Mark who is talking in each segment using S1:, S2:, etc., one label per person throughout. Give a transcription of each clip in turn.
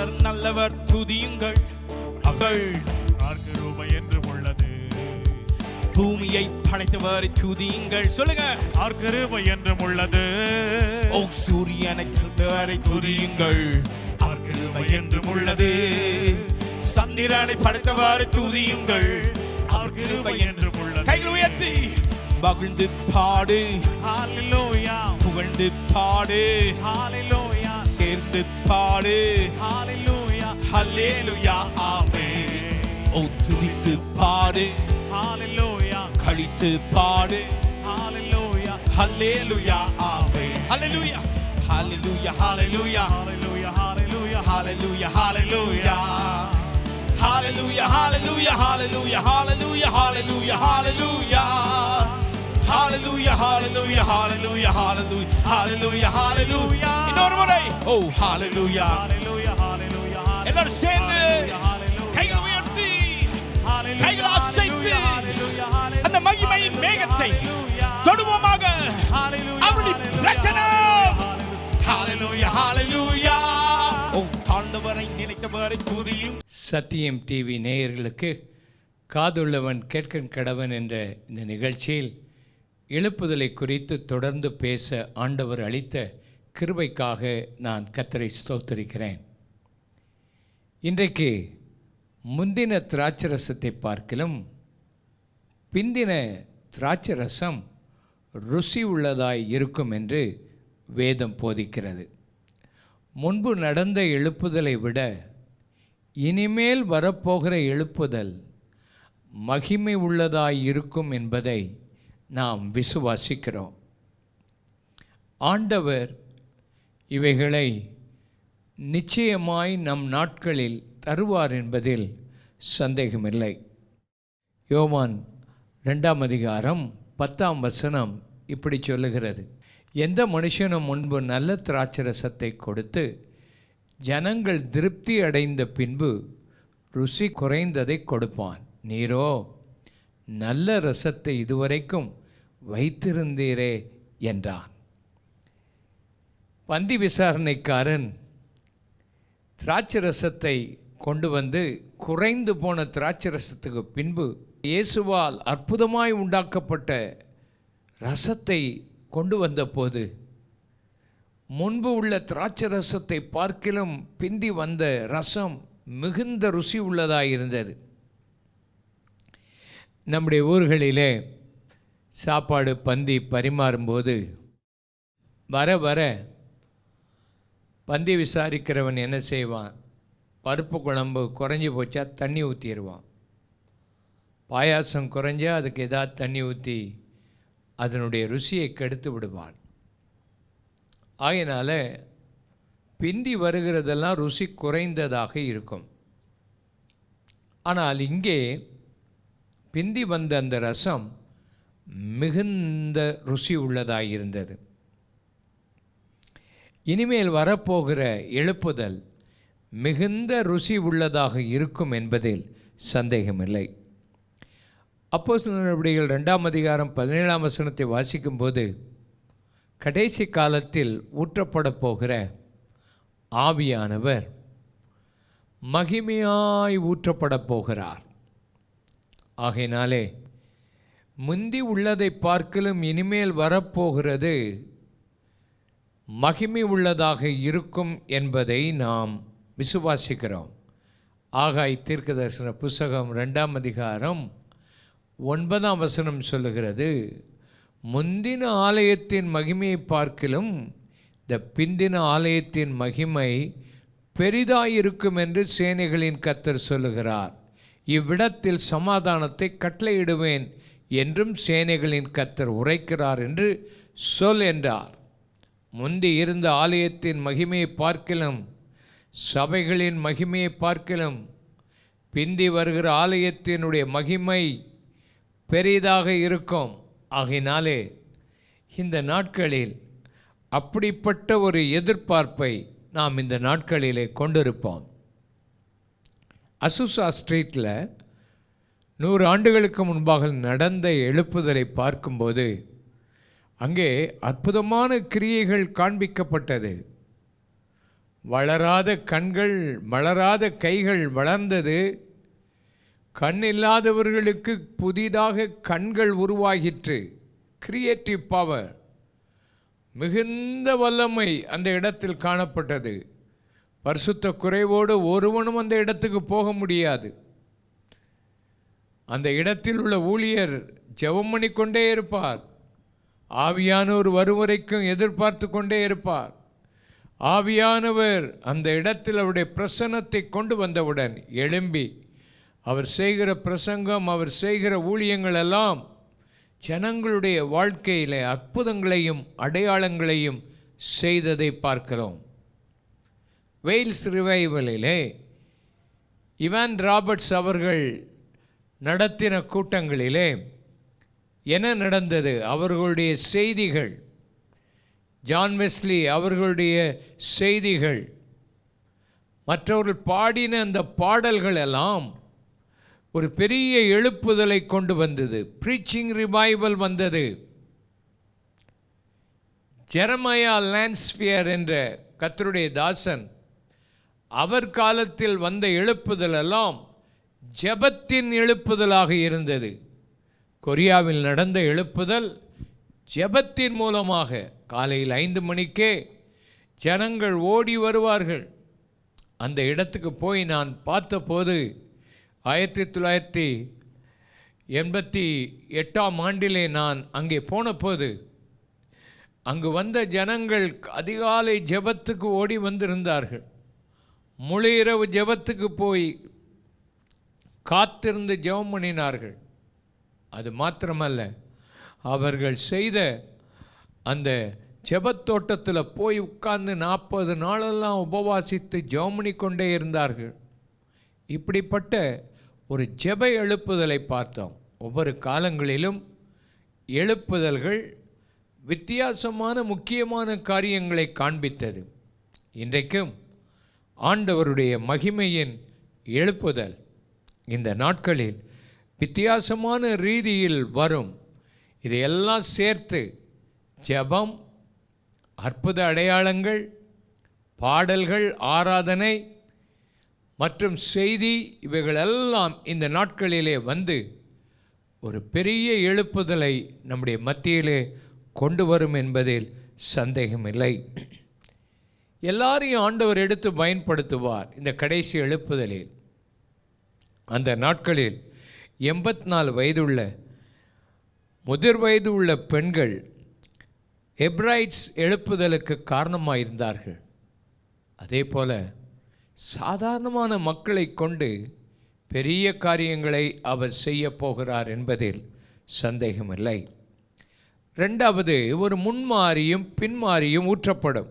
S1: கர்த்தர் நல்லவர் துதியுங்கள் அவள்
S2: அருமை என்று உள்ளது
S1: பூமியை படைத்தவர் துதியுங்கள் சொல்லுங்க
S2: அருமை என்று உள்ளது
S1: ஓ சூரியனை கர்த்தரை துதியுங்கள் அருமை என்று உள்ளது சந்திரனை படைத்தவாறு துதியுங்கள் அவர் கிருபை என்று உள்ளது கையில் உயர்த்தி மகிழ்ந்து பாடு புகழ்ந்து பாடு inte party.
S2: hallelujah,
S1: halleluja, amen. உன் துதித்து பாடு
S2: ஹalleluya
S1: கழித்து பாடு
S2: ஹalleluya
S1: ஹalleluya hallelujah, hallelujah, ஹalleluya Hallelujah, hallelujah, hallelujah! Hallelujah, hallelujah, hallelujah, hallelujah! Hallelujah, hallelujah, ஹalleluya ஹalleluya Hallelujah, hallelujah, hallelujah, hallelujah, hallelujah, hallelujah. இன்னொரு ஓ ஹalleluya எல்லாரும் சேர்ந்து கைகளை உயர்த்தி கைகளை அசைத்து அந்த மகிமையின் மேகத்தை தொடுவோமாக அவருடைய பிரசனம் ஹalleluya ஹalleluya ஓ தாழ்ந்தவரை நினைத்தவரை துதியும்
S3: சத்தியம் டிவி நேயர்களுக்கு காதுள்ளவன் கேட்கும் கடவன் என்ற இந்த நிகழ்ச்சியில் எழுப்புதலை குறித்து தொடர்ந்து பேச ஆண்டவர் அளித்த கிருபைக்காக நான் கத்தரை ஸ்தோத்தரிக்கிறேன் இன்றைக்கு முந்தின திராட்சரசத்தை பார்க்கலும் பார்க்கிலும் பிந்தின திராட்சரசம் ருசி உள்ளதாய் இருக்கும் என்று வேதம் போதிக்கிறது முன்பு நடந்த எழுப்புதலை விட இனிமேல் வரப்போகிற எழுப்புதல் மகிமை உள்ளதாய் இருக்கும் என்பதை நாம் விசுவாசிக்கிறோம் ஆண்டவர் இவைகளை நிச்சயமாய் நம் நாட்களில் தருவார் என்பதில் சந்தேகமில்லை யோவான் ரெண்டாம் அதிகாரம் பத்தாம் வசனம் இப்படி சொல்லுகிறது எந்த மனுஷனும் முன்பு நல்ல திராட்சரசத்தை கொடுத்து ஜனங்கள் திருப்தி அடைந்த பின்பு ருசி குறைந்ததை கொடுப்பான் நீரோ நல்ல ரசத்தை இதுவரைக்கும் வைத்திருந்தீரே என்றான் பந்தி விசாரணைக்காரன் திராட்சை ரசத்தை கொண்டு வந்து குறைந்து போன திராட்சை பின்பு இயேசுவால் அற்புதமாய் உண்டாக்கப்பட்ட ரசத்தை கொண்டு வந்தபோது முன்பு உள்ள திராட்சை பார்க்கிலும் பிந்தி வந்த ரசம் மிகுந்த ருசி உள்ளதாக இருந்தது நம்முடைய ஊர்களிலே சாப்பாடு பந்தி பரிமாறும்போது வர வர பந்தி விசாரிக்கிறவன் என்ன செய்வான் பருப்பு குழம்பு குறைஞ்சி போச்சா தண்ணி ஊற்றிடுவான் பாயாசம் குறைஞ்சா அதுக்கு எதாவது தண்ணி ஊற்றி அதனுடைய ருசியை கெடுத்து விடுவான் ஆகையினால் பிந்தி வருகிறதெல்லாம் ருசி குறைந்ததாக இருக்கும் ஆனால் இங்கே பிந்தி வந்த அந்த ரசம் மிகுந்த ருசி உள்ளதாக இருந்தது இனிமேல் வரப்போகிற எழுப்புதல் மிகுந்த ருசி உள்ளதாக இருக்கும் என்பதில் சந்தேகமில்லை அப்போ சில நடவடிக்கைகள் ரெண்டாம் அதிகாரம் பதினேழாம் வசனத்தை வாசிக்கும்போது கடைசி காலத்தில் ஊற்றப்பட போகிற ஆவியானவர் மகிமையாய் ஊற்றப்பட போகிறார் ஆகையினாலே முந்தி உள்ளதை பார்க்கலும் இனிமேல் வரப்போகிறது மகிமை உள்ளதாக இருக்கும் என்பதை நாம் விசுவாசிக்கிறோம் ஆகாய் தீர்க்க தரிசன புஸ்தகம் ரெண்டாம் அதிகாரம் ஒன்பதாம் வசனம் சொல்லுகிறது முந்தின ஆலயத்தின் மகிமையை பார்க்கிலும் இந்த பிந்தின ஆலயத்தின் மகிமை பெரிதாயிருக்கும் என்று சேனைகளின் கத்தர் சொல்லுகிறார் இவ்விடத்தில் சமாதானத்தை கட்டளையிடுவேன் என்றும் சேனைகளின் கத்தர் உரைக்கிறார் என்று சொல் என்றார் முந்தி இருந்த ஆலயத்தின் மகிமையை பார்க்கலும் சபைகளின் மகிமையை பார்க்கலும் பிந்தி வருகிற ஆலயத்தினுடைய மகிமை பெரிதாக இருக்கும் ஆகினாலே இந்த நாட்களில் அப்படிப்பட்ட ஒரு எதிர்பார்ப்பை நாம் இந்த நாட்களிலே கொண்டிருப்போம் அசுசா ஸ்ட்ரீட்டில் நூறு ஆண்டுகளுக்கு முன்பாக நடந்த எழுப்புதலை பார்க்கும்போது அங்கே அற்புதமான கிரியைகள் காண்பிக்கப்பட்டது வளராத கண்கள் மலராத கைகள் வளர்ந்தது கண் இல்லாதவர்களுக்கு புதிதாக கண்கள் உருவாகிற்று கிரியேட்டிவ் பவர் மிகுந்த வல்லமை அந்த இடத்தில் காணப்பட்டது பரிசுத்த குறைவோடு ஒருவனும் அந்த இடத்துக்கு போக முடியாது அந்த இடத்தில் உள்ள ஊழியர் ஜெபம் பண்ணிக்கொண்டே இருப்பார் ஆவியானவர் வருவரைக்கும் எதிர்பார்த்து கொண்டே இருப்பார் ஆவியானவர் அந்த இடத்தில் அவருடைய பிரசன்னத்தை கொண்டு வந்தவுடன் எழும்பி அவர் செய்கிற பிரசங்கம் அவர் செய்கிற ஊழியங்கள் எல்லாம் ஜனங்களுடைய வாழ்க்கையில் அற்புதங்களையும் அடையாளங்களையும் செய்ததை பார்க்கிறோம் வெயில்ஸ் ரிவைவலிலே இவான் ராபர்ட்ஸ் அவர்கள் நடத்தின கூட்டங்களிலே என்ன நடந்தது அவர்களுடைய செய்திகள் ஜான் வெஸ்லி அவர்களுடைய செய்திகள் மற்றவர்கள் பாடின அந்த பாடல்கள் எல்லாம் ஒரு பெரிய எழுப்புதலை கொண்டு வந்தது ப்ரீச்சிங் ரிவைவல் வந்தது ஜெரமயா லேண்ட்ஸ்பியர் என்ற கத்தருடைய தாசன் அவர் காலத்தில் வந்த எழுப்புதல் எல்லாம் ஜபத்தின் எழுப்புதலாக இருந்தது கொரியாவில் நடந்த எழுப்புதல் ஜெபத்தின் மூலமாக காலையில் ஐந்து மணிக்கே ஜனங்கள் ஓடி வருவார்கள் அந்த இடத்துக்கு போய் நான் பார்த்தபோது ஆயிரத்தி தொள்ளாயிரத்தி எண்பத்தி எட்டாம் ஆண்டிலே நான் அங்கே போனபோது அங்கு வந்த ஜனங்கள் அதிகாலை ஜெபத்துக்கு ஓடி வந்திருந்தார்கள் முழு இரவு ஜெபத்துக்கு போய் காத்திருந்து ஜெபம் பண்ணினார்கள் அது மாத்திரமல்ல அவர்கள் செய்த அந்த ஜெபத்தோட்டத்தில் போய் உட்கார்ந்து நாற்பது நாளெல்லாம் உபவாசித்து ஜெபமணி கொண்டே இருந்தார்கள் இப்படிப்பட்ட ஒரு ஜெப எழுப்புதலை பார்த்தோம் ஒவ்வொரு காலங்களிலும் எழுப்புதல்கள் வித்தியாசமான முக்கியமான காரியங்களை காண்பித்தது இன்றைக்கும் ஆண்டவருடைய மகிமையின் எழுப்புதல் இந்த நாட்களில் வித்தியாசமான ரீதியில் வரும் இதையெல்லாம் சேர்த்து ஜபம் அற்புத அடையாளங்கள் பாடல்கள் ஆராதனை மற்றும் செய்தி இவைகளெல்லாம் இந்த நாட்களிலே வந்து ஒரு பெரிய எழுப்புதலை நம்முடைய மத்தியிலே கொண்டு வரும் என்பதில் சந்தேகமில்லை எல்லாரையும் ஆண்டவர் எடுத்து பயன்படுத்துவார் இந்த கடைசி எழுப்புதலில் அந்த நாட்களில் எண்பத்தி நாலு வயதுள்ள முதிர் வயது உள்ள பெண்கள் எப்ராய்ட்ஸ் எழுப்புதலுக்கு காரணமாக இருந்தார்கள் அதே போல் சாதாரணமான மக்களை கொண்டு பெரிய காரியங்களை அவர் செய்ய போகிறார் என்பதில் சந்தேகமில்லை ரெண்டாவது ஒரு முன்மாறியும் பின்மாறியும் ஊற்றப்படும்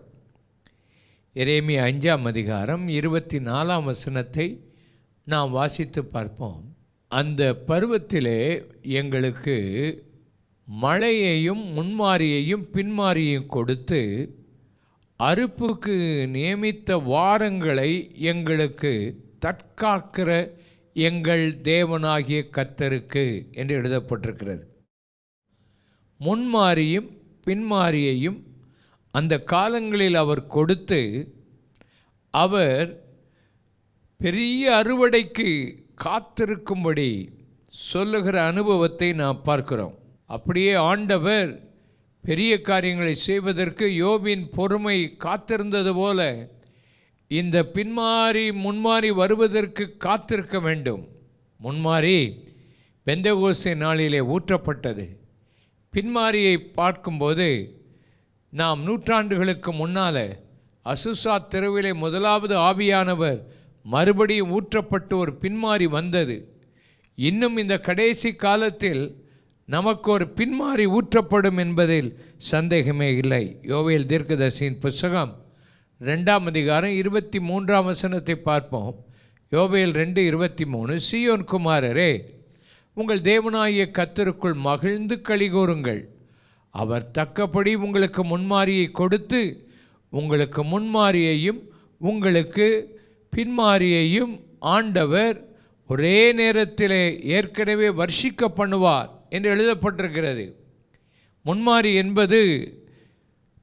S3: எரேமி அஞ்சாம் அதிகாரம் இருபத்தி நாலாம் வசனத்தை நாம் வாசித்து பார்ப்போம் அந்த பருவத்திலே எங்களுக்கு மழையையும் முன்மாரியையும் பின்மாரியையும் கொடுத்து அறுப்புக்கு நியமித்த வாரங்களை எங்களுக்கு தற்காக்கிற எங்கள் தேவனாகிய கத்தருக்கு என்று எழுதப்பட்டிருக்கிறது முன்மாரியும் பின்மாரியையும் அந்த காலங்களில் அவர் கொடுத்து அவர் பெரிய அறுவடைக்கு காத்திருக்கும்படி சொல்லுகிற அனுபவத்தை நாம் பார்க்கிறோம் அப்படியே ஆண்டவர் பெரிய காரியங்களை செய்வதற்கு யோபின் பொறுமை காத்திருந்தது போல இந்த பின்மாறி முன்மாறி வருவதற்கு காத்திருக்க வேண்டும் முன்மாறி பெந்தகோசை நாளிலே ஊற்றப்பட்டது பின்மாரியை பார்க்கும்போது நாம் நூற்றாண்டுகளுக்கு முன்னால் அசுசா தெருவிலே முதலாவது ஆவியானவர் மறுபடியும் ஊற்றப்பட்டு ஒரு பின்மாறி வந்தது இன்னும் இந்த கடைசி காலத்தில் நமக்கு ஒரு பின்மாறி ஊற்றப்படும் என்பதில் சந்தேகமே இல்லை யோவேல் தீர்க்கதர்சியின் புஸ்தகம் ரெண்டாம் அதிகாரம் இருபத்தி மூன்றாம் வசனத்தை பார்ப்போம் யோவேல் ரெண்டு இருபத்தி மூணு சியோன் குமாரரே உங்கள் தேவனாகிய கத்தருக்குள் மகிழ்ந்து கலிகூறுங்கள் அவர் தக்கபடி உங்களுக்கு முன்மாரியை கொடுத்து உங்களுக்கு முன்மாரியையும் உங்களுக்கு பின்மாரியையும் ஆண்டவர் ஒரே நேரத்திலே ஏற்கனவே வர்ஷிக்க பண்ணுவார் என்று எழுதப்பட்டிருக்கிறது முன்மாறி என்பது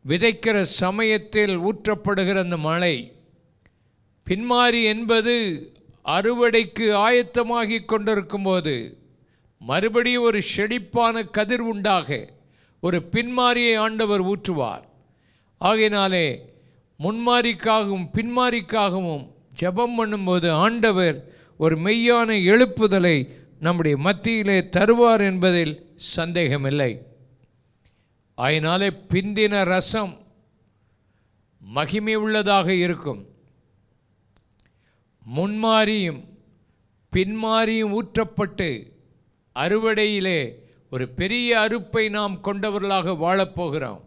S3: விதைக்கிற சமயத்தில் ஊற்றப்படுகிற அந்த மழை பின்மாறி என்பது அறுவடைக்கு ஆயத்தமாகி கொண்டிருக்கும்போது மறுபடியும் ஒரு செழிப்பான கதிர் உண்டாக ஒரு பின்மாரியை ஆண்டவர் ஊற்றுவார் ஆகையினாலே முன்மாரிக்காகவும் பின்மாரிக்காகவும் ஜபம் பண்ணும்போது ஆண்டவர் ஒரு மெய்யான எழுப்புதலை நம்முடைய மத்தியிலே தருவார் என்பதில் சந்தேகமில்லை அதனாலே பிந்தின ரசம் மகிமை உள்ளதாக இருக்கும் முன்மாறியும் பின்மாறியும் ஊற்றப்பட்டு அறுவடையிலே ஒரு பெரிய அறுப்பை நாம் கொண்டவர்களாக வாழப்போகிறோம்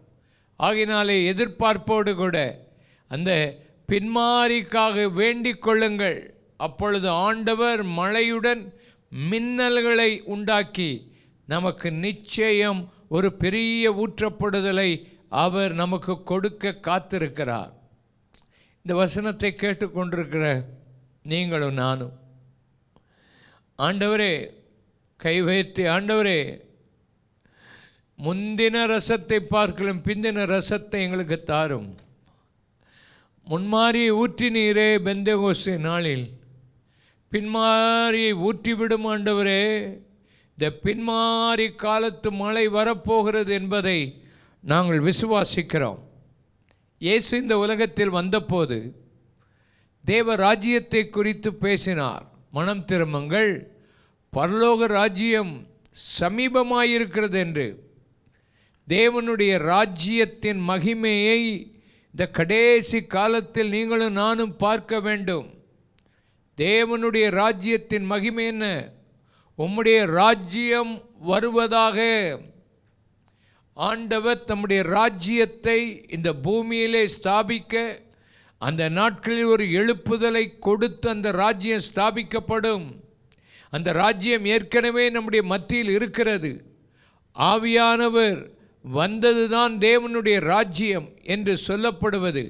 S3: ஆகினாலே எதிர்பார்ப்போடு கூட அந்த பின்மாரிக்காக வேண்டிக் கொள்ளுங்கள் அப்பொழுது ஆண்டவர் மழையுடன் மின்னல்களை உண்டாக்கி நமக்கு நிச்சயம் ஒரு பெரிய ஊற்றப்படுதலை அவர் நமக்கு கொடுக்க காத்திருக்கிறார் இந்த வசனத்தை கேட்டுக்கொண்டிருக்கிற நீங்களும் நானும் ஆண்டவரே கை வைத்து ஆண்டவரே முந்தின ரசத்தை பார்க்கலும் பிந்தின ரசத்தை எங்களுக்கு தாரும் முன்மாறி நீரே பெந்தகோசு நாளில் பின்மாறி ஊற்றிவிடும் ஆண்டவரே இந்த பின்மாறி காலத்து மழை வரப்போகிறது என்பதை நாங்கள் விசுவாசிக்கிறோம் இயேசு இந்த உலகத்தில் வந்தபோது தேவ ராஜ்யத்தை குறித்து பேசினார் மனம் திருமங்கள் பரலோக ராஜ்யம் சமீபமாயிருக்கிறது என்று தேவனுடைய ராஜ்யத்தின் மகிமையை இந்த கடைசி காலத்தில் நீங்களும் நானும் பார்க்க வேண்டும் தேவனுடைய ராஜ்யத்தின் மகிமை என்ன உம்முடைய ராஜ்யம் வருவதாக ஆண்டவர் தம்முடைய ராஜ்யத்தை இந்த பூமியிலே ஸ்தாபிக்க அந்த நாட்களில் ஒரு எழுப்புதலை கொடுத்து அந்த ராஜ்யம் ஸ்தாபிக்கப்படும் அந்த ராஜ்யம் ஏற்கனவே நம்முடைய மத்தியில் இருக்கிறது ஆவியானவர் வந்ததுதான் தேவனுடைய ராஜ்யம் என்று சொல்லப்படுவது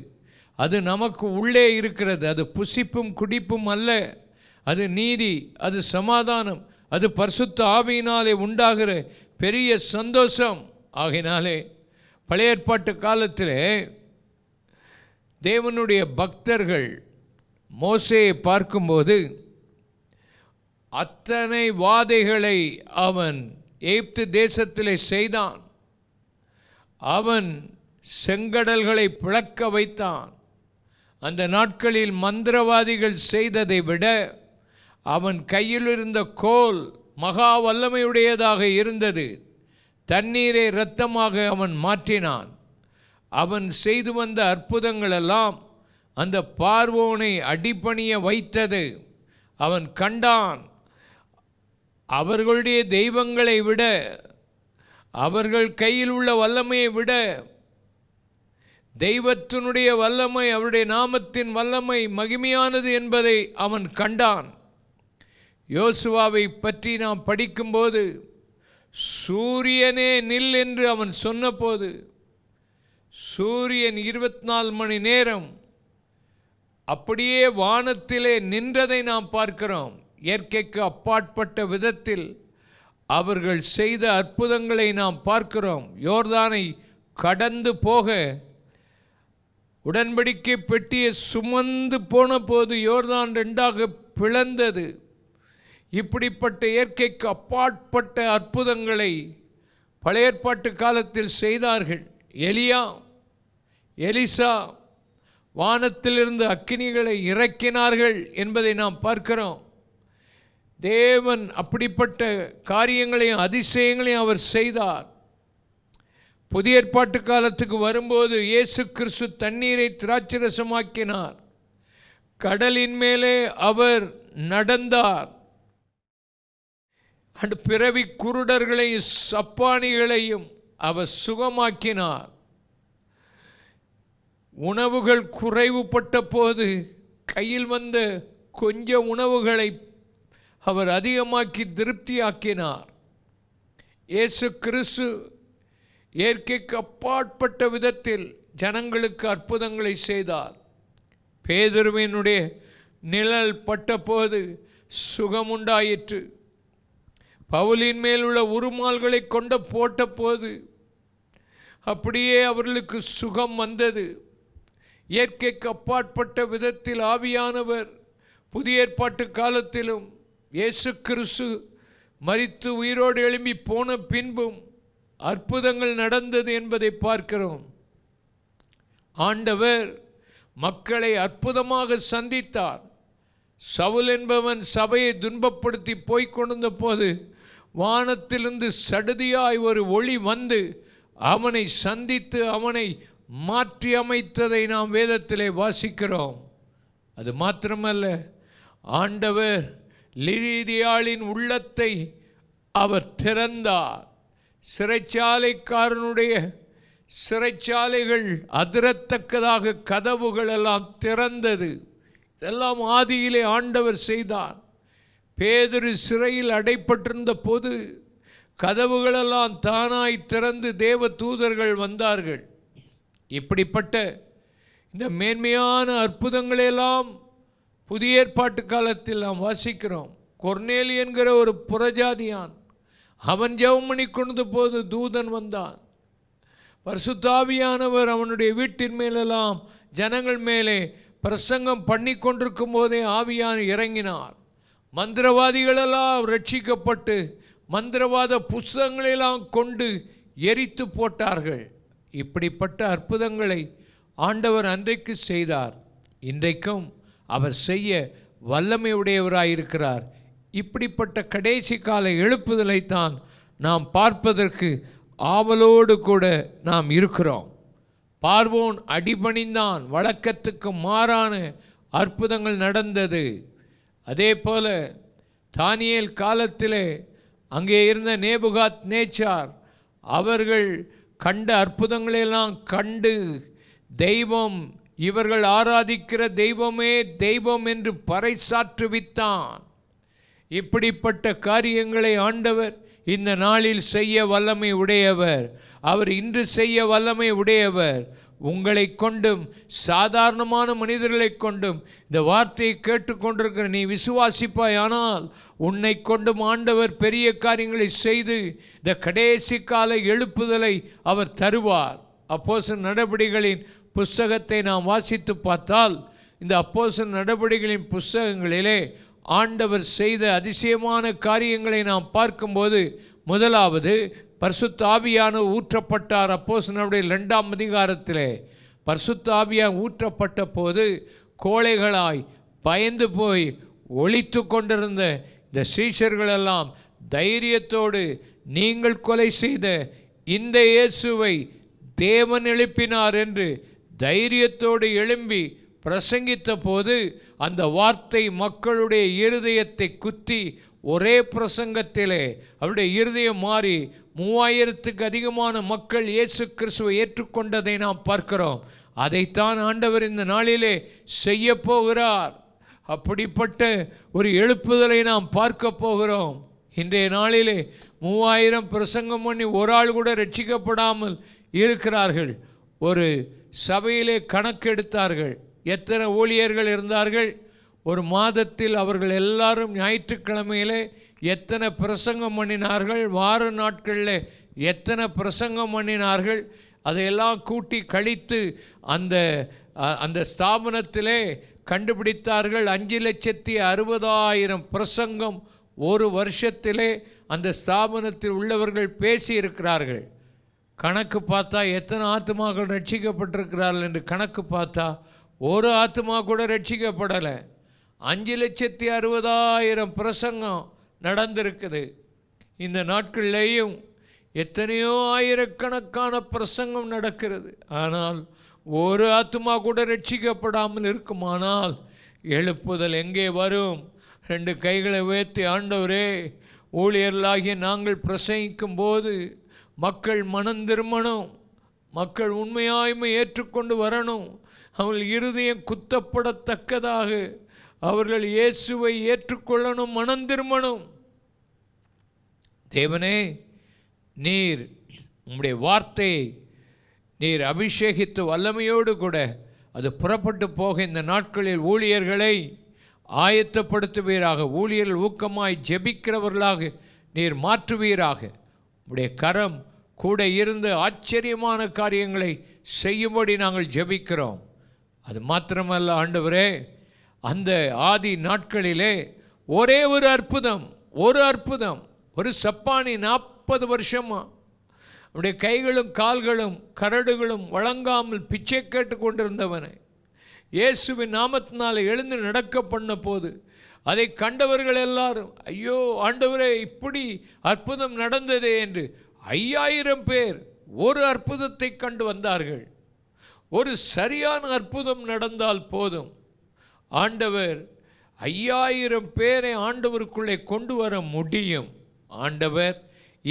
S3: அது நமக்கு உள்ளே இருக்கிறது அது புசிப்பும் குடிப்பும் அல்ல அது நீதி அது சமாதானம் அது பரிசுத்த ஆவியினாலே உண்டாகிற பெரிய சந்தோஷம் ஆகினாலே பழைய ஏற்பாட்டு காலத்தில் தேவனுடைய பக்தர்கள் மோசையை பார்க்கும்போது அத்தனை வாதைகளை அவன் எய்ப்து தேசத்தில் செய்தான் அவன் செங்கடல்களை பிளக்க வைத்தான் அந்த நாட்களில் மந்திரவாதிகள் செய்ததை விட அவன் கையில் இருந்த கோல் மகா வல்லமையுடையதாக இருந்தது தண்ணீரை இரத்தமாக அவன் மாற்றினான் அவன் செய்து வந்த அற்புதங்களெல்லாம் அந்த பார்வோனை அடிப்பணிய வைத்தது அவன் கண்டான் அவர்களுடைய தெய்வங்களை விட அவர்கள் கையில் உள்ள வல்லமையை விட தெய்வத்தினுடைய வல்லமை அவருடைய நாமத்தின் வல்லமை மகிமையானது என்பதை அவன் கண்டான் யோசுவாவை பற்றி நாம் படிக்கும்போது சூரியனே நில் என்று அவன் சொன்னபோது சூரியன் இருபத்தி நாலு மணி நேரம் அப்படியே வானத்திலே நின்றதை நாம் பார்க்கிறோம் இயற்கைக்கு அப்பாற்பட்ட விதத்தில் அவர்கள் செய்த அற்புதங்களை நாம் பார்க்கிறோம் யோர்தானை கடந்து போக உடன்படிக்கை பெட்டியை சுமந்து போன போது யோர்தான் ரெண்டாக பிளந்தது இப்படிப்பட்ட இயற்கைக்கு அப்பாற்பட்ட அற்புதங்களை பழைய ஏற்பாட்டு காலத்தில் செய்தார்கள் எலியா எலிசா வானத்திலிருந்து அக்கினிகளை இறக்கினார்கள் என்பதை நாம் பார்க்கிறோம் தேவன் அப்படிப்பட்ட காரியங்களையும் அதிசயங்களையும் அவர் செய்தார் புதிய ஏற்பாட்டு காலத்துக்கு வரும்போது இயேசு கிறிஸ்து தண்ணீரை திராட்சரசமாக்கினார் கடலின் மேலே அவர் நடந்தார் அண்டு பிறவி குருடர்களையும் சப்பானிகளையும் அவர் சுகமாக்கினார் உணவுகள் குறைவுபட்ட போது கையில் வந்த கொஞ்ச உணவுகளை அவர் அதிகமாக்கி திருப்தியாக்கினார் இயேசு கிறிஸ்து இயற்கைக்கு அப்பாற்பட்ட விதத்தில் ஜனங்களுக்கு அற்புதங்களை செய்தார் பேதுருவினுடைய நிழல் பட்டபோது சுகமுண்டாயிற்று பவுலின் மேல் உள்ள உருமால்களை கொண்ட போட்டபோது அப்படியே அவர்களுக்கு சுகம் வந்தது இயற்கைக்கு அப்பாற்பட்ட விதத்தில் ஆவியானவர் புதிய ஏற்பாட்டு காலத்திலும் இயேசு கிறிஸ்து மறித்து உயிரோடு எழும்பி போன பின்பும் அற்புதங்கள் நடந்தது என்பதை பார்க்கிறோம் ஆண்டவர் மக்களை அற்புதமாக சந்தித்தார் சவுல் என்பவன் சபையை துன்பப்படுத்தி போய்கொண்டிருந்த போது வானத்திலிருந்து சடுதியாய் ஒரு ஒளி வந்து அவனை சந்தித்து அவனை மாற்றி அமைத்ததை நாம் வேதத்திலே வாசிக்கிறோம் அது மாத்திரமல்ல ஆண்டவர் லிதியாளின் உள்ளத்தை அவர் திறந்தார் சிறைச்சாலைக்காரனுடைய சிறைச்சாலைகள் அதிரத்தக்கதாக கதவுகள் எல்லாம் திறந்தது இதெல்லாம் ஆதியிலே ஆண்டவர் செய்தார் பேதரு சிறையில் அடைப்பட்டிருந்த போது கதவுகளெல்லாம் தானாய் திறந்து தேவ தூதர்கள் வந்தார்கள் இப்படிப்பட்ட இந்த மேன்மையான அற்புதங்களையெல்லாம் புதிய ஏற்பாட்டு காலத்தில் நாம் வாசிக்கிறோம் கொர்னேலி என்கிற ஒரு புறஜாதியான் அவன் ஜெவமணி கொண்டு போது தூதன் வந்தான் பரிசுத்தாவியானவர் அவனுடைய வீட்டின் மேலெல்லாம் ஜனங்கள் மேலே பிரசங்கம் பண்ணி கொண்டிருக்கும் போதே ஆவியான் இறங்கினார் மந்திரவாதிகளெல்லாம் ரட்சிக்கப்பட்டு மந்திரவாத புஸ்தகங்களெல்லாம் கொண்டு எரித்து போட்டார்கள் இப்படிப்பட்ட அற்புதங்களை ஆண்டவர் அன்றைக்கு செய்தார் இன்றைக்கும் அவர் செய்ய வல்லமையுடையவராயிருக்கிறார் இப்படிப்பட்ட கடைசி கால எழுப்புதலைத்தான் நாம் பார்ப்பதற்கு ஆவலோடு கூட நாம் இருக்கிறோம் பார்வோன் அடிபணிந்தான் வழக்கத்துக்கு மாறான அற்புதங்கள் நடந்தது அதே போல தானியல் காலத்திலே அங்கே இருந்த நேபுகாத் நேச்சார் அவர்கள் கண்ட அற்புதங்களெல்லாம் கண்டு தெய்வம் இவர்கள் ஆராதிக்கிற தெய்வமே தெய்வம் என்று பறைசாற்றுவித்தான் இப்படிப்பட்ட காரியங்களை ஆண்டவர் இந்த நாளில் செய்ய வல்லமை உடையவர் அவர் இன்று செய்ய வல்லமை உடையவர் உங்களை கொண்டும் சாதாரணமான மனிதர்களை கொண்டும் இந்த வார்த்தையை கேட்டுக்கொண்டிருக்கிற நீ விசுவாசிப்பாய் ஆனால் உன்னை கொண்டும் ஆண்டவர் பெரிய காரியங்களை செய்து இந்த கடைசி கால எழுப்புதலை அவர் தருவார் அப்போச நடபடிகளின் புஸ்தகத்தை நாம் வாசித்து பார்த்தால் இந்த அப்போசன் நடவடிக்கைகளின் புஸ்தகங்களிலே ஆண்டவர் செய்த அதிசயமான காரியங்களை நாம் பார்க்கும்போது முதலாவது பர்சுத்தாபியான ஊற்றப்பட்டார் அப்போசனுடைய ரெண்டாம் அதிகாரத்திலே பர்சுத்தாபியான் ஊற்றப்பட்ட போது கோழைகளாய் பயந்து போய் ஒழித்து கொண்டிருந்த இந்த சீஷர்களெல்லாம் தைரியத்தோடு நீங்கள் கொலை செய்த இந்த இயேசுவை தேவன் எழுப்பினார் என்று தைரியத்தோடு எழும்பி பிரசங்கித்த போது அந்த வார்த்தை மக்களுடைய இருதயத்தை குத்தி ஒரே பிரசங்கத்திலே அவருடைய இருதயம் மாறி மூவாயிரத்துக்கு அதிகமான மக்கள் இயேசு கிறிஸ்துவை ஏற்றுக்கொண்டதை நாம் பார்க்கிறோம் அதைத்தான் ஆண்டவர் இந்த நாளிலே செய்ய போகிறார் அப்படிப்பட்ட ஒரு எழுப்புதலை நாம் பார்க்க போகிறோம் இன்றைய நாளிலே மூவாயிரம் பிரசங்கம் பண்ணி ஒரு ஆள் கூட ரட்சிக்கப்படாமல் இருக்கிறார்கள் ஒரு சபையிலே கணக்கெடுத்தார்கள் எத்தனை ஊழியர்கள் இருந்தார்கள் ஒரு மாதத்தில் அவர்கள் எல்லாரும் ஞாயிற்றுக்கிழமையிலே எத்தனை பிரசங்கம் பண்ணினார்கள் வார நாட்களில் எத்தனை பிரசங்கம் பண்ணினார்கள் அதையெல்லாம் கூட்டி கழித்து அந்த அந்த ஸ்தாபனத்திலே கண்டுபிடித்தார்கள் அஞ்சு லட்சத்தி அறுபதாயிரம் பிரசங்கம் ஒரு வருஷத்திலே அந்த ஸ்தாபனத்தில் உள்ளவர்கள் பேசியிருக்கிறார்கள் கணக்கு பார்த்தா எத்தனை ஆத்மாக்கள் ரட்சிக்கப்பட்டிருக்கிறார்கள் என்று கணக்கு பார்த்தா ஒரு ஆத்மா கூட ரட்சிக்கப்படலை அஞ்சு லட்சத்தி அறுபதாயிரம் பிரசங்கம் நடந்திருக்குது இந்த நாட்கள்லேயும் எத்தனையோ ஆயிரக்கணக்கான பிரசங்கம் நடக்கிறது ஆனால் ஒரு ஆத்மா கூட ரட்சிக்கப்படாமல் இருக்குமானால் எழுப்புதல் எங்கே வரும் ரெண்டு கைகளை உயர்த்தி ஆண்டவரே ஊழியர்களாகிய நாங்கள் பிரசங்கிக்கும் போது மக்கள் மனம் திருமணம் மக்கள் உண்மையாய்மை ஏற்றுக்கொண்டு வரணும் அவர்கள் இருதயம் குத்தப்படத்தக்கதாக அவர்கள் இயேசுவை ஏற்றுக்கொள்ளணும் மனம் திருமணம் தேவனே நீர் உம்முடைய வார்த்தையை நீர் அபிஷேகித்து வல்லமையோடு கூட அது புறப்பட்டு போக இந்த நாட்களில் ஊழியர்களை ஆயத்தப்படுத்துவீராக ஊழியர்கள் ஊக்கமாய் ஜெபிக்கிறவர்களாக நீர் மாற்றுவீராக உடைய கரம் கூட இருந்து ஆச்சரியமான காரியங்களை செய்யும்படி நாங்கள் ஜெபிக்கிறோம் அது மாத்திரமல்ல ஆண்டவரே அந்த ஆதி நாட்களிலே ஒரே ஒரு அற்புதம் ஒரு அற்புதம் ஒரு சப்பானி நாற்பது வருஷமாக அவருடைய கைகளும் கால்களும் கரடுகளும் வழங்காமல் பிச்சை கேட்டு கொண்டிருந்தவனை இயேசுவின் நாமத்தினால் எழுந்து நடக்க பண்ண போது அதை கண்டவர்கள் எல்லாரும் ஐயோ ஆண்டவரே இப்படி அற்புதம் நடந்ததே என்று ஐயாயிரம் பேர் ஒரு அற்புதத்தை கண்டு வந்தார்கள் ஒரு சரியான அற்புதம் நடந்தால் போதும் ஆண்டவர் ஐயாயிரம் பேரை ஆண்டவருக்குள்ளே கொண்டு வர முடியும் ஆண்டவர்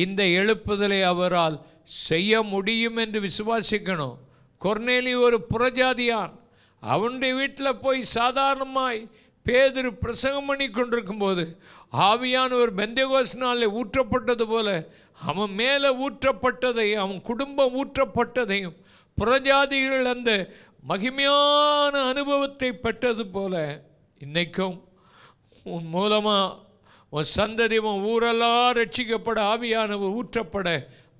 S3: இந்த எழுப்புதலை அவரால் செய்ய முடியும் என்று விசுவாசிக்கணும் கொர்னேலி ஒரு புறஜாதியான் அவனுடைய வீட்டில் போய் சாதாரணமாய் பேதர் பிரசங்கம் பண்ணி கொண்டிருக்கும்போது ஆவியானவர் பெந்தகோஸ்னாலே ஊற்றப்பட்டது போல அவன் மேலே ஊற்றப்பட்டதையும் அவன் குடும்பம் ஊற்றப்பட்டதையும் புறஜாதிகள் அந்த மகிமையான அனுபவத்தை பெற்றது போல இன்றைக்கும் உன் மூலமாக உன் சந்ததி உன் ஊரெல்லாம் ரட்சிக்கப்பட ஆவியானவர் ஊற்றப்பட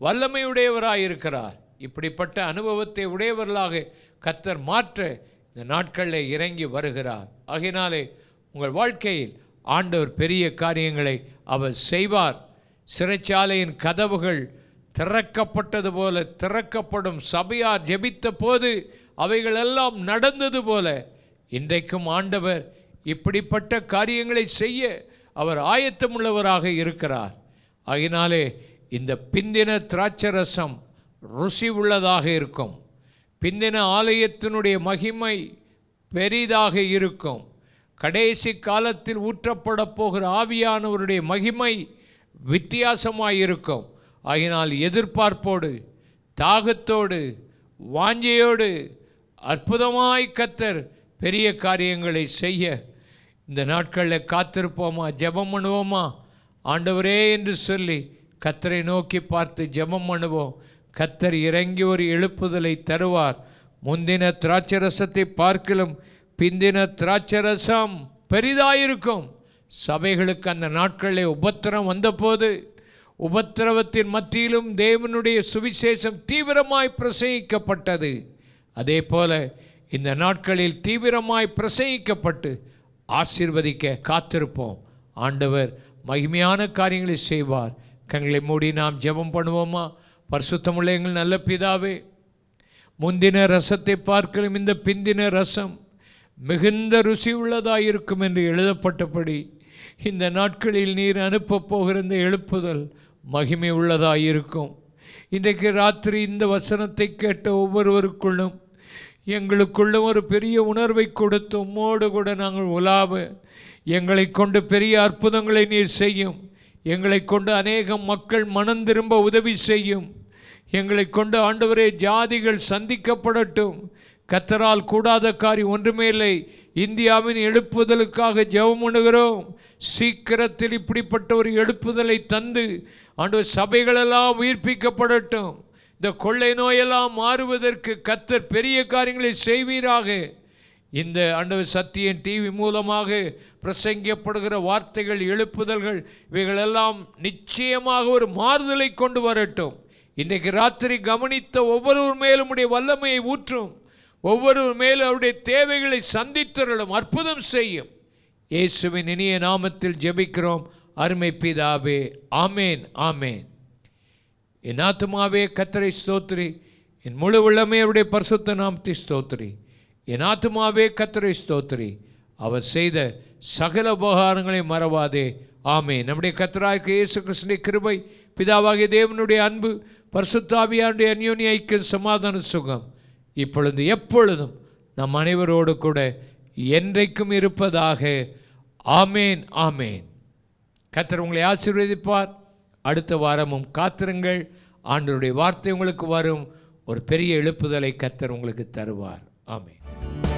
S3: வல்லமையுடையவராயிருக்கிறார் இப்படிப்பட்ட அனுபவத்தை உடையவர்களாக கத்தர் மாற்ற இந்த நாட்களில் இறங்கி வருகிறார் ஆகினாலே உங்கள் வாழ்க்கையில் ஆண்டவர் பெரிய காரியங்களை அவர் செய்வார் சிறைச்சாலையின் கதவுகள் திறக்கப்பட்டது போல திறக்கப்படும் சபையார் ஜெபித்த போது அவைகளெல்லாம் நடந்தது போல இன்றைக்கும் ஆண்டவர் இப்படிப்பட்ட காரியங்களை செய்ய அவர் ஆயத்தமுள்ளவராக இருக்கிறார் ஆகினாலே இந்த பிந்தின திராட்சரசம் ருசி உள்ளதாக இருக்கும் பிந்தின ஆலயத்தினுடைய மகிமை பெரிதாக இருக்கும் கடைசி காலத்தில் ஊற்றப்பட போகிற ஆவியானவருடைய மகிமை வித்தியாசமாயிருக்கும் ஆகினால் எதிர்பார்ப்போடு தாகத்தோடு வாஞ்சையோடு அற்புதமாய் கத்தர் பெரிய காரியங்களை செய்ய இந்த நாட்களில் காத்திருப்போமா ஜெபம் பண்ணுவோமா ஆண்டவரே என்று சொல்லி கத்தரை நோக்கி பார்த்து ஜெபம் பண்ணுவோம் கத்தர் இறங்கி ஒரு எழுப்புதலை தருவார் முந்தின திராட்சரசத்தை பார்க்கலும் பிந்தின திராட்சரசம் பெரிதாயிருக்கும் சபைகளுக்கு அந்த நாட்களில் உபத்திரம் வந்தபோது உபத்திரவத்தின் மத்தியிலும் தேவனுடைய சுவிசேஷம் தீவிரமாய் பிரசங்கிக்கப்பட்டது அதே போல இந்த நாட்களில் தீவிரமாய் பிரசங்கிக்கப்பட்டு ஆசிர்வதிக்க காத்திருப்போம் ஆண்டவர் மகிமையான காரியங்களை செய்வார் கங்களை மூடி நாம் ஜெபம் பண்ணுவோமா பரிசுத்தமுள்ள எங்கள் நல்ல பிதாவே முந்தின ரசத்தை பார்க்கலும் இந்த பிந்தின ரசம் மிகுந்த ருசி உள்ளதாயிருக்கும் என்று எழுதப்பட்டபடி இந்த நாட்களில் நீர் அனுப்பப் போகிறந்த எழுப்புதல் மகிமை உள்ளதாயிருக்கும் இன்றைக்கு ராத்திரி இந்த வசனத்தை கேட்ட ஒவ்வொருவருக்குள்ளும் எங்களுக்குள்ளும் ஒரு பெரிய உணர்வை கொடுத்து உம்மோடு கூட நாங்கள் உலாவ எங்களை கொண்டு பெரிய அற்புதங்களை நீர் செய்யும் எங்களை கொண்டு அநேகம் மக்கள் மனம் திரும்ப உதவி செய்யும் எங்களை கொண்டு ஆண்டவரே ஜாதிகள் சந்திக்கப்படட்டும் கத்தரால் கூடாத காரி ஒன்றுமே இல்லை இந்தியாவின் எழுப்புதலுக்காக ஜெபம் பண்ணுகிறோம் சீக்கிரத்தில் இப்படிப்பட்ட ஒரு எழுப்புதலை தந்து ஆண்டு சபைகளெல்லாம் உயிர்ப்பிக்கப்படட்டும் இந்த கொள்ளை நோயெல்லாம் மாறுவதற்கு கத்தர் பெரிய காரியங்களை செய்வீராக இந்த ஆண்டவர் சத்தியன் டிவி மூலமாக பிரசங்கப்படுகிற வார்த்தைகள் எழுப்புதல்கள் இவைகளெல்லாம் நிச்சயமாக ஒரு மாறுதலை கொண்டு வரட்டும் இன்றைக்கு ராத்திரி கவனித்த ஒவ்வொருவர் மேலும் உடைய வல்லமையை ஊற்றும் ஒவ்வொரு மேலும் அவருடைய தேவைகளை சந்தித்தருளும் அற்புதம் செய்யும் இயேசுவின் இனிய நாமத்தில் ஜெபிக்கிறோம் அருமை பிதாவே ஆமேன் ஆமேன் என் ஆத்துமாவே கத்தரை ஸ்தோத்ரி என் முழு உள்ளமே அவருடைய பரிசுத்த நாமத்தை ஸ்தோத்ரி என் ஆத்துமாவே கத்தரை ஸ்தோத்ரி அவர் செய்த சகல உபகாரங்களை மறவாதே ஆமே நம்முடைய கத்தராய்க்கு இயேசு கிருஷ்ண கிருபை பிதாவாகிய தேவனுடைய அன்பு பரிசுத்தாவியாருடைய அந்யோனி ஐக்கிய சமாதான சுகம் இப்பொழுது எப்பொழுதும் நம் அனைவரோடு கூட என்றைக்கும் இருப்பதாக ஆமேன் ஆமேன் கத்தர் உங்களை ஆசீர்வதிப்பார் அடுத்த வாரமும் காத்திருங்கள் ஆண்டருடைய வார்த்தை உங்களுக்கு வரும் ஒரு பெரிய எழுப்புதலை கத்தர் உங்களுக்கு தருவார் ஆமேன்